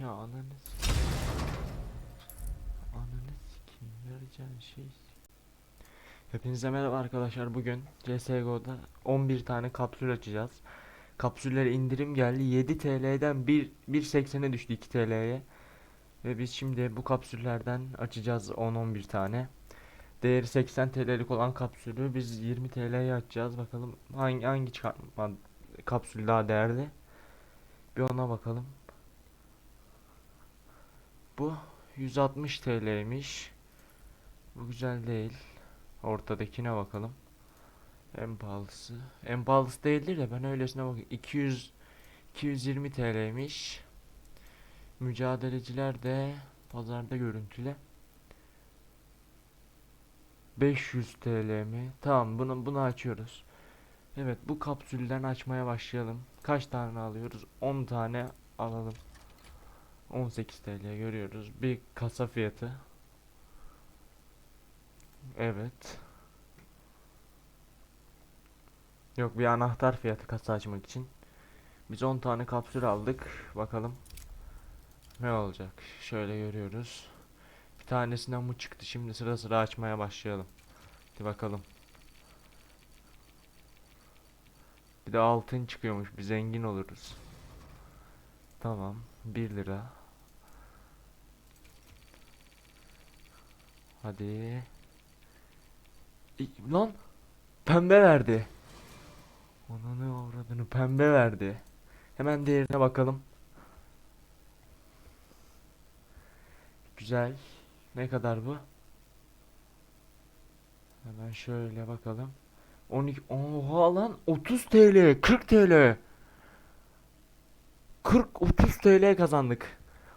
Ya ananı. Ananı sikeyim. Vereceğin şey. Hepinize merhaba arkadaşlar. Bugün CSGO'da 11 tane kapsül açacağız. Kapsüllere indirim geldi. 7 TL'den 1 1.80'e düştü 2 TL'ye. Ve biz şimdi bu kapsüllerden açacağız 10-11 tane. Değeri 80 TL'lik olan kapsülü biz 20 TL'ye açacağız. Bakalım hangi hangi çıkartma kapsül daha değerli. Bir ona bakalım. Bu 160 TL'ymiş. Bu güzel değil. Ortadakine bakalım. En pahalısı. En pahalısı değildir de ben öylesine bakayım. 200 220 TL'ymiş. Mücadeleciler de pazarda görüntüle 500 TL mi? Tamam bunu bunu açıyoruz. Evet bu kapsülden açmaya başlayalım. Kaç tane alıyoruz? 10 tane alalım. 18 TL görüyoruz. Bir kasa fiyatı. Evet. Yok bir anahtar fiyatı kasa açmak için. Biz 10 tane kapsül aldık. Bakalım ne olacak. Şöyle görüyoruz. Bir tanesinden bu çıktı. Şimdi sıra sıra açmaya başlayalım. Hadi bakalım. Bir de altın çıkıyormuş. Bir zengin oluruz. Tamam. 1 lira. Hadi. İ- lan pembe verdi. Ananı avradını pembe verdi. Hemen değerine bakalım. Güzel. Ne kadar bu? Hemen şöyle bakalım. 12 Oha lan 30 TL, 40 TL. 40 30 TL kazandık.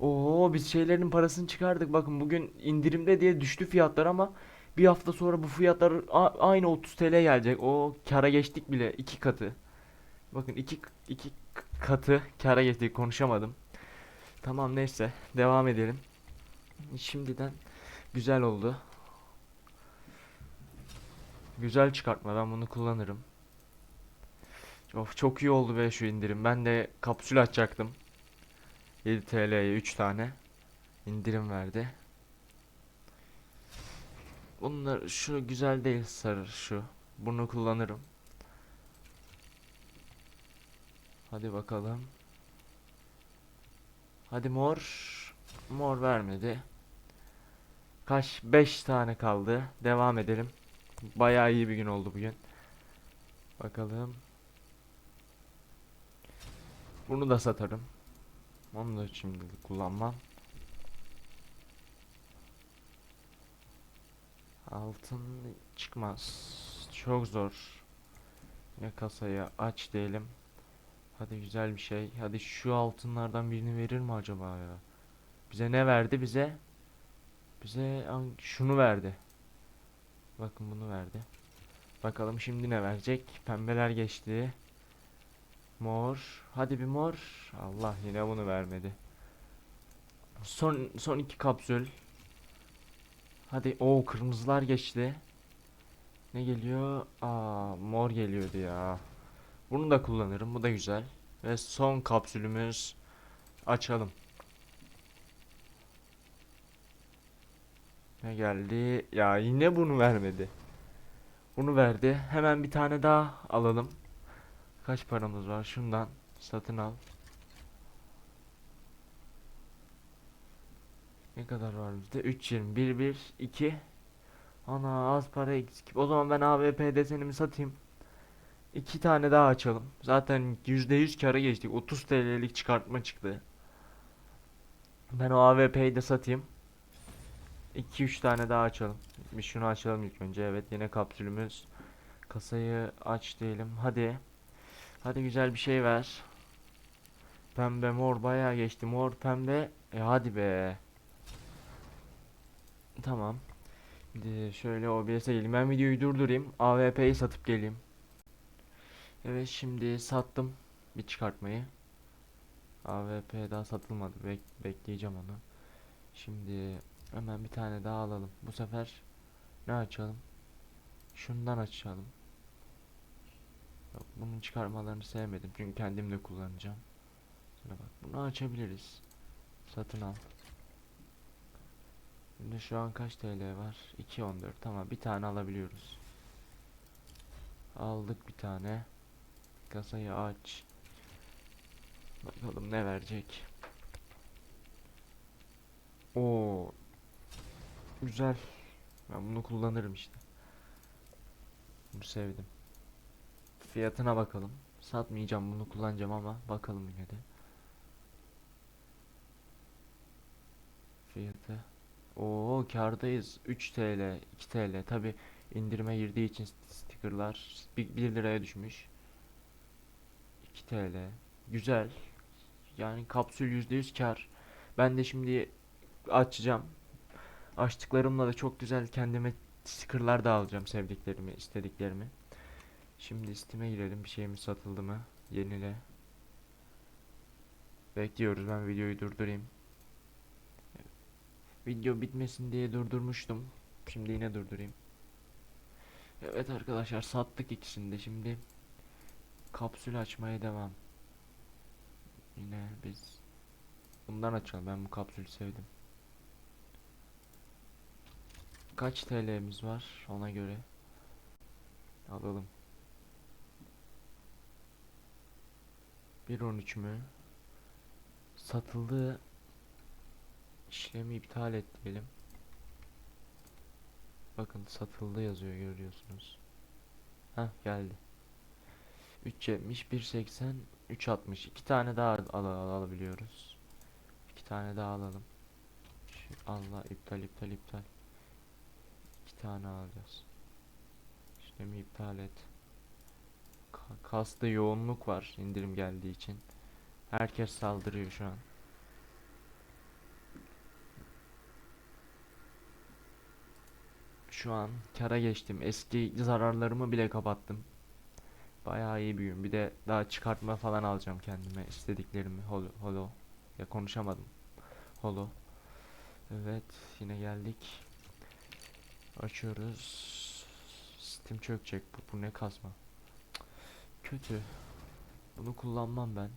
Oo biz şeylerin parasını çıkardık. Bakın bugün indirimde diye düştü fiyatlar ama bir hafta sonra bu fiyatlar aynı 30 TL gelecek. O kara geçtik bile iki katı. Bakın iki iki katı kara geçtik konuşamadım. Tamam neyse devam edelim. Şimdiden güzel oldu. Güzel çıkartma ben bunu kullanırım. Of çok iyi oldu be şu indirim. Ben de kapsül açacaktım. 7 TL'ye 3 tane indirim verdi. Bunlar şu güzel değil sarı şu. Bunu kullanırım. Hadi bakalım. Hadi mor. Mor vermedi. Kaç? 5 tane kaldı. Devam edelim. Bayağı iyi bir gün oldu bugün. Bakalım. Bunu da satarım. Onu da şimdi kullanmam. Altın çıkmaz. Çok zor. Yine kasayı aç diyelim. Hadi güzel bir şey. Hadi şu altınlardan birini verir mi acaba ya? Bize ne verdi bize? Bize şunu verdi. Bakın bunu verdi. Bakalım şimdi ne verecek? Pembeler geçti. Mor. Hadi bir mor. Allah yine bunu vermedi. Son son iki kapsül. Hadi o kırmızılar geçti. Ne geliyor? Aa mor geliyordu ya. Bunu da kullanırım. Bu da güzel. Ve son kapsülümüz açalım. Ne geldi? Ya yine bunu vermedi. Bunu verdi. Hemen bir tane daha alalım. Kaç paramız var? Şundan satın al. Ne kadar var bizde? 3.20 1 1 2 Ana az para eksik. O zaman ben AWP desenimi satayım. İki tane daha açalım. Zaten %100 kâra geçtik. 30 TL'lik çıkartma çıktı. Ben o AWP'yi de satayım. 2-3 tane daha açalım. Bir şunu açalım ilk önce. Evet yine kapsülümüz. Kasayı aç diyelim. Hadi. Hadi güzel bir şey ver. Pembe mor bayağı geçti. Mor pembe. E hadi be. Tamam. Şimdi şöyle OBS'e geleyim. Ben videoyu durdurayım. AWP'yi satıp geleyim. Evet şimdi sattım bir çıkartmayı. AWP daha satılmadı. Bek- bekleyeceğim onu. Şimdi hemen bir tane daha alalım. Bu sefer ne açalım? Şundan açalım. Yok, bunun çıkarmalarını sevmedim çünkü kendim de kullanacağım. Şuna bak, bunu açabiliriz. Satın al. Şimdi şu an kaç TL var? 2.14. Tamam bir tane alabiliyoruz. Aldık bir tane. Kasayı aç. Bakalım ne verecek. Oo. Güzel. Ben bunu kullanırım işte. Bunu sevdim. Fiyatına bakalım. Satmayacağım bunu kullanacağım ama bakalım yine de. Fiyatı. Oo kârdayız. 3 TL, 2 TL. Tabi indirime girdiği için st- stickerlar 1, 1 liraya düşmüş. 2 TL. Güzel. Yani kapsül %100 kar. Ben de şimdi açacağım. Açtıklarımla da çok güzel kendime stickerlar da alacağım sevdiklerimi, istediklerimi. Şimdi Steam'e girelim. Bir şeyimiz satıldı mı? Yenile. Bekliyoruz. Ben videoyu durdurayım. Video bitmesin diye durdurmuştum. Şimdi yine durdurayım. Evet arkadaşlar sattık ikisini de. Şimdi kapsül açmaya devam. Yine biz bundan açalım. Ben bu kapsülü sevdim. Kaç TL'miz var ona göre alalım. 1.13 mü? Satıldı. İşlemi iptal et diyelim. Bakın satıldı yazıyor görüyorsunuz. Heh geldi. 3.70, 1.80, 3.60. İki tane daha al al- alabiliyoruz. İki tane daha alalım. Şu, Allah iptal iptal iptal. İki tane alacağız. İşlemi iptal et. Ka- Kasta yoğunluk var indirim geldiği için. Herkes saldırıyor şu an. Şu an kara geçtim. Eski zararlarımı bile kapattım. Bayağı iyi gün. Bir de daha çıkartma falan alacağım kendime istediklerimi. Holo, holo. Ya konuşamadım. Holo. Evet, yine geldik. Açıyoruz. Steam çökecek. Bu, bu ne kasma. Kötü. Bunu kullanmam ben.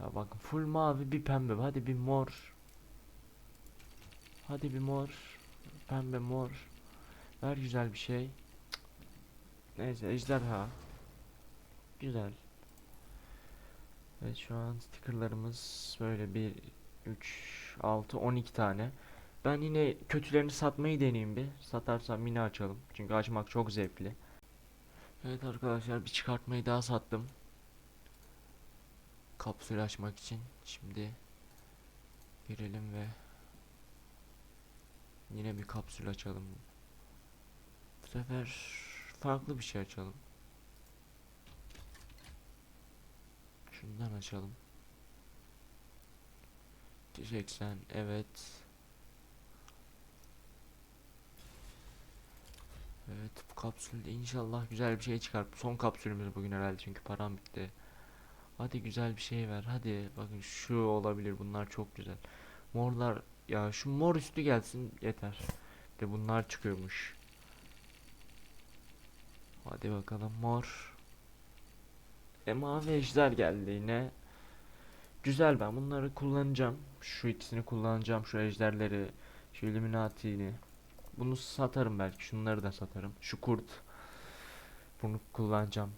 Ya bakın full mavi bir pembe. Hadi bir mor. Hadi bir mor. Pembe mor. Ver güzel bir şey. Cık. Neyse ejderha. Güzel. Evet şu an stickerlarımız böyle bir 3 6 12 tane. Ben yine kötülerini satmayı deneyeyim bir. Satarsam yine açalım. Çünkü açmak çok zevkli. Evet arkadaşlar bir çıkartmayı daha sattım. Kapsül açmak için. Şimdi girelim ve yine bir kapsül açalım. Bu sefer farklı bir şey açalım. Şundan açalım. 280 evet. Evet bu kapsülde inşallah güzel bir şey çıkar. Son kapsülümüz bugün herhalde çünkü param bitti. Hadi güzel bir şey ver. Hadi bakın şu olabilir. Bunlar çok güzel. Morlar ya şu mor üstü gelsin yeter. De bunlar çıkıyormuş. Hadi bakalım mor. E mavi ejder geldi yine. Güzel ben bunları kullanacağım. Şu ikisini kullanacağım. Şu ejderleri, şu Illuminati'ni. Bunu satarım belki. Şunları da satarım. Şu kurt. Bunu kullanacağım.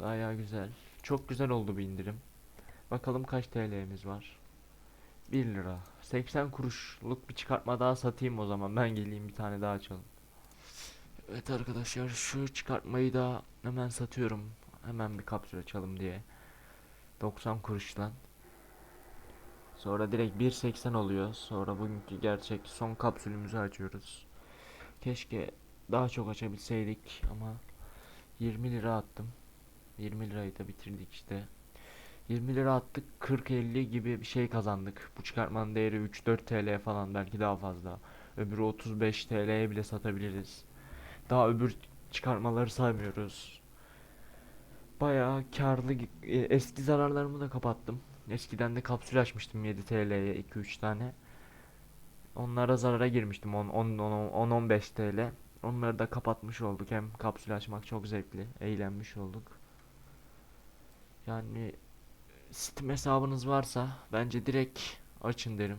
Baya güzel. Çok güzel oldu bir indirim. Bakalım kaç TL'miz var. 1 lira. 80 kuruşluk bir çıkartma daha satayım o zaman. Ben geleyim bir tane daha açalım. Evet arkadaşlar şu çıkartmayı da hemen satıyorum. Hemen bir kapsül açalım diye. 90 kuruştan. Sonra direkt 1.80 oluyor. Sonra bugünkü gerçek son kapsülümüzü açıyoruz. Keşke daha çok açabilseydik ama 20 lira attım. 20 lirayı da bitirdik işte. 20 lira attık 40-50 gibi bir şey kazandık. Bu çıkartmanın değeri 3-4 TL falan belki daha fazla. Öbürü 35 TL'ye bile satabiliriz. Daha öbür çıkartmaları saymıyoruz. Bayağı karlı e, eski zararlarımı da kapattım. Eskiden de kapsül açmıştım 7 TL'ye 2-3 tane. Onlara zarara girmiştim 10-15 TL. Onları da kapatmış olduk. Hem kapsül açmak çok zevkli. Eğlenmiş olduk. Yani Steam hesabınız varsa bence direkt açın derim.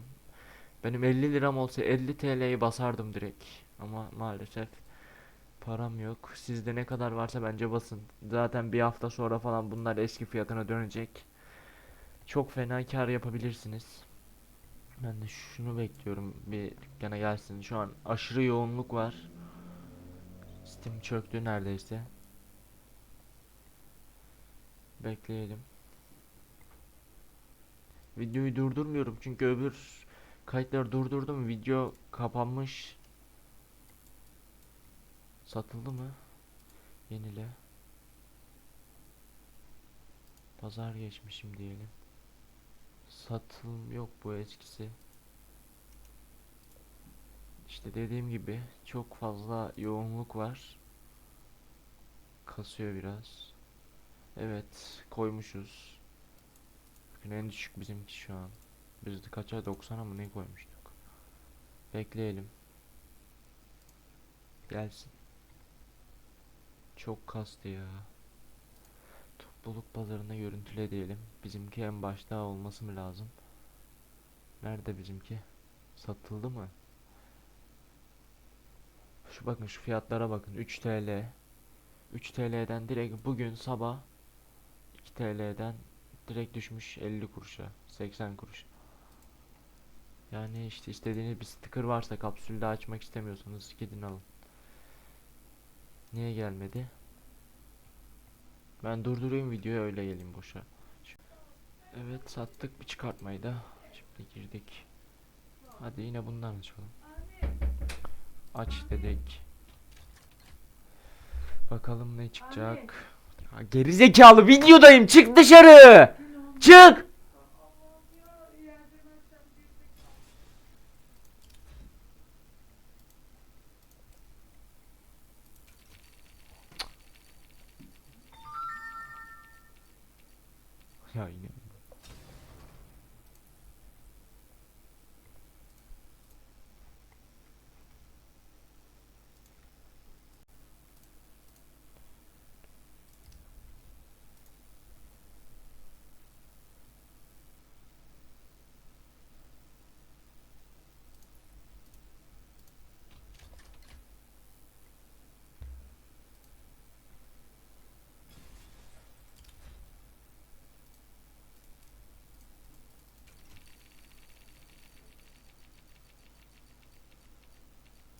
Benim 50 liram olsa 50 TL'yi basardım direkt. Ama maalesef param yok. Sizde ne kadar varsa bence basın. Zaten bir hafta sonra falan bunlar eski fiyatına dönecek. Çok fena kar yapabilirsiniz. Ben de şunu bekliyorum bir dükkana gelsin. Şu an aşırı yoğunluk var. Steam çöktü neredeyse. Bekleyelim. Videoyu durdurmuyorum çünkü öbür kayıtları durdurdum. Video kapanmış. Satıldı mı? Yenile. Pazar geçmişim diyelim. Satılım yok bu eskisi. İşte dediğim gibi çok fazla yoğunluk var. Kasıyor biraz. Evet koymuşuz. Bakın en düşük bizimki şu an. Biz de kaça 90'a mı ne koymuştuk? Bekleyelim. Gelsin. Çok kastı ya. Topluluk pazarında görüntüle diyelim. Bizimki en başta olması mı lazım? Nerede bizimki? Satıldı mı? Şu bakın şu fiyatlara bakın. 3 TL. 3 TL'den direkt bugün sabah 2 TL'den direkt düşmüş 50 kuruşa, 80 kuruş. Yani işte istediğiniz bir sticker varsa kapsülde açmak istemiyorsanız gidin alın. Niye gelmedi? Ben durdurayım videoyu öyle geleyim boşa. Evet sattık bir çıkartmayı da. Şimdi girdik. Hadi yine bundan açalım. Aç dedik. Bakalım ne çıkacak. Ya gerizekalı videodayım çık dışarı. Çık. Ya yine.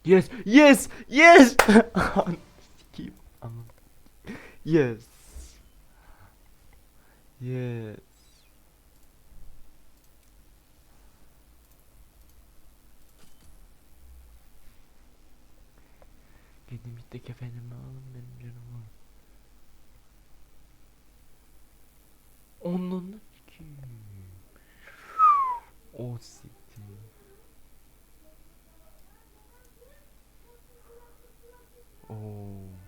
Yes, yes, yes. Sikeyim, yes. Yes. Gidin bir efendime alın benim canımı. Onun sikeyim. O siktir. Oo.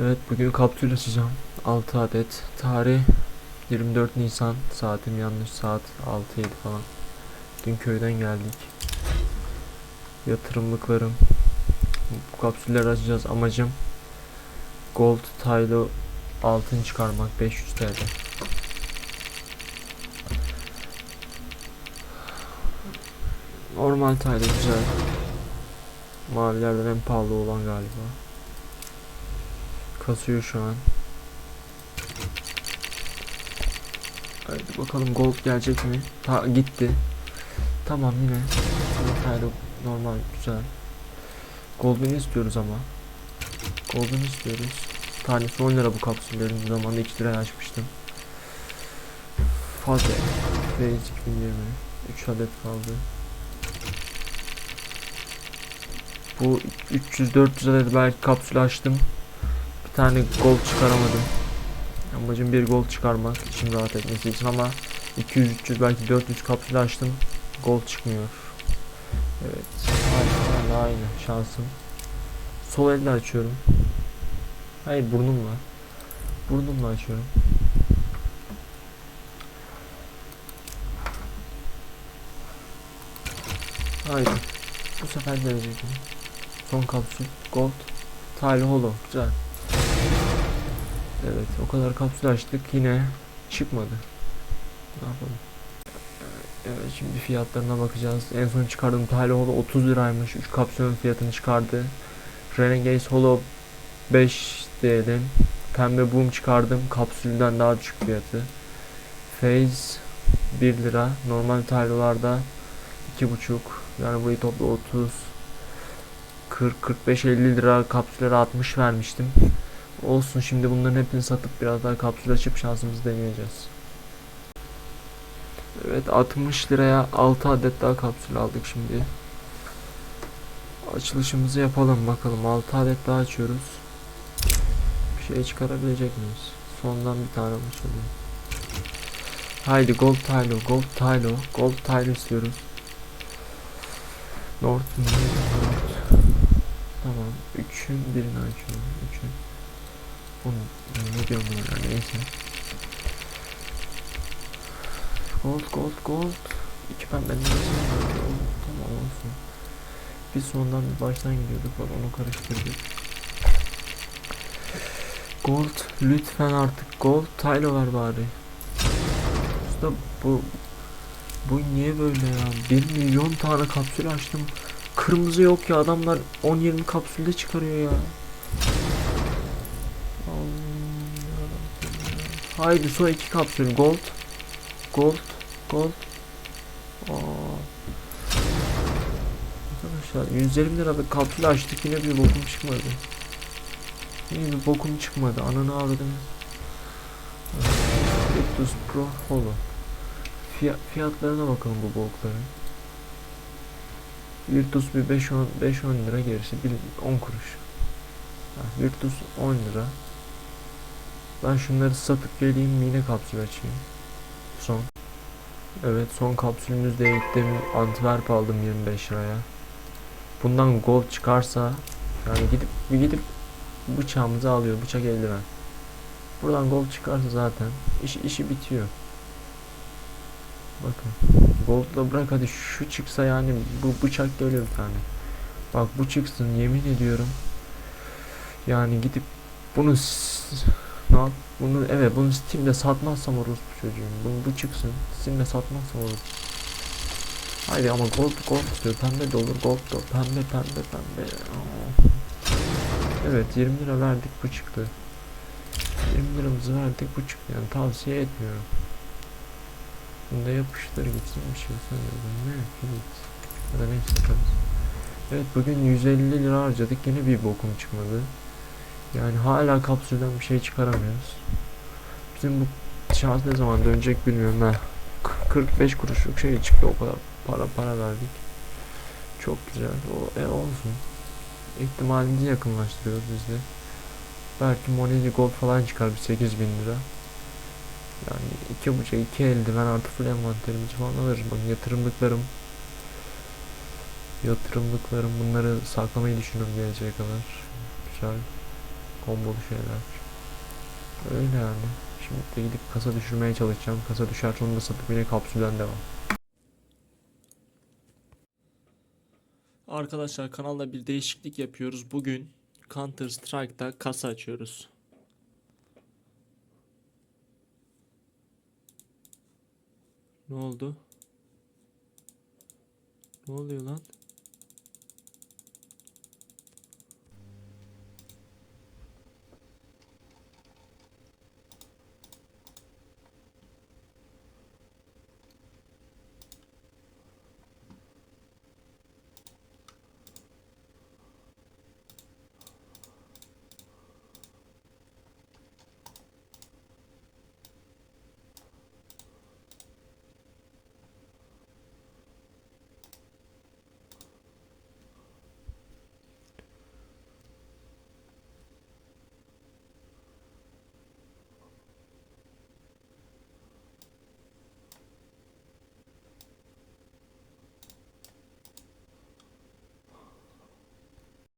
Evet bugün kapsül açacağım. 6 adet. Tarih 24 Nisan. Saatim yanlış saat 6-7 falan. Dün köyden geldik. Yatırımlıklarım. Bu kapsülleri açacağız. Amacım Gold Tile altın çıkarmak 500 TL. Normal tile güzel. Mavilerden en pahalı olan galiba. Kasıyor şu an. Haydi bakalım gold gelecek mi? Ta gitti. Tamam yine. Tile normal güzel. Golden istiyoruz ama. Golden istiyoruz. Tanesi 10 lira bu kapsüllerin. Bu zamanda 2 liraya açmıştım. Fatih Reis 2020 3 adet kaldı. Bu 300-400 adet belki kapsül açtım. Tane gol çıkaramadım. Amacım bir gol çıkarmak için rahat etmesi için ama 200-300 belki 400 kapsül açtım. Gol çıkmıyor. Evet. Hala, aynı şansım. Sol elle açıyorum. Hayır burnumla. Burnumla açıyorum. Haydi. Bu sefer gelecek. Son kapsül. Gold. Tile Holo. Güzel. Evet o kadar kapsül açtık yine çıkmadı. Ne yapalım? Evet şimdi fiyatlarına bakacağız. En son çıkardığım Tile Holo 30 liraymış. 3 kapsülün fiyatını çıkardı. Renegade Holo 5 diyelim. Pembe Boom çıkardım. Kapsülden daha düşük fiyatı. Phase 1 lira. Normal Tile'larda 2,5 yani burayı topla 30 40 45 50 lira kapsüllere 60 vermiştim. Olsun şimdi bunların hepsini satıp biraz daha kapsül açıp şansımızı deneyeceğiz. Evet 60 liraya 6 adet daha kapsül aldık şimdi. Açılışımızı yapalım bakalım 6 adet daha açıyoruz. Bir şey çıkarabilecek miyiz? Sondan bir tane olmuş oluyor. Haydi gold tilo gold tilo gold tilo istiyoruz. North, North. Tamam 3'ün birini açıyorum 3'ün. Oğlum ne diyorum bunlar neyse. Gold gold gold. İki pembeden Tamam olsun. Biz sondan bir baştan gidiyorduk bak onu karıştırdık. Gold lütfen artık gold taylo ver bari. Usta bu bu niye böyle ya? 1 milyon tane kapsül açtım. Kırmızı yok ya adamlar 10-20 kapsülde çıkarıyor ya. Haydi son iki kapsül gold. Gold. Gold. Aa. Arkadaşlar 120 lira kapsül açtık yine bir bokum çıkmadı. Yine bir bokum çıkmadı. Ananı avradım. Victus Pro Holo. Fiyat, fiyatlarına bakalım bu bokların. Virtus bir 5 10 5 10 lira gerisi bir 10 kuruş. Ha, Virtus 10 lira. Ben şunları geleyim yine kapsül açayım. Son. Evet son kapsülümüzde gittim Antwerp aldım 25 liraya. Bundan gold çıkarsa yani gidip bir gidip bıçağımızı alıyor bıçak eldiven. Buradan gold çıkarsa zaten iş, işi bitiyor. Bakın. Gold'la bırak hadi şu çıksa yani bu bıçak geliyor bir tane. Bak bu çıksın yemin ediyorum. Yani gidip bunu yap? Bunu evet bunu Steam'de satmazsam orospu çocuğum. Bunu bu çıksın. Steam'de satmazsam orospu. Haydi ama gold gold diyor. Pembe de olur gold da. Pembe pembe pembe. Aa. Evet 20 lira verdik bu çıktı. 20 liramızı verdik bu çıktı. Yani tavsiye etmiyorum. Bunda yapıştır gitsin bir şey sanıyordum. Ne? Git. Ya da neyse. Evet bugün 150 lira harcadık yine bir bokum çıkmadı. Yani hala kapsülden bir şey çıkaramıyoruz. Bizim bu şans ne zaman dönecek bilmiyorum ha. K- 45 kuruşluk şey çıktı o kadar para para verdik. Çok güzel. O e olsun. İhtimalimizi yakınlaştırıyoruz biz de. Belki Moneli Gold falan çıkar bir 8000 lira. Yani iki buçuk iki eldiven artı full envanterimizi falan alırız. Bakın yatırımlıklarım yatırımlıklarım bunları saklamayı düşünüyorum geleceğe kadar. Güzel. Kombolu şeyler. Öyle yani. Şimdi de gidip kasa düşürmeye çalışacağım. Kasa düşerse onu da satıp yine kapsülden devam. Arkadaşlar kanalda bir değişiklik yapıyoruz. Bugün Counter Strike'da kasa açıyoruz. Ne oldu? Ne oluyor lan?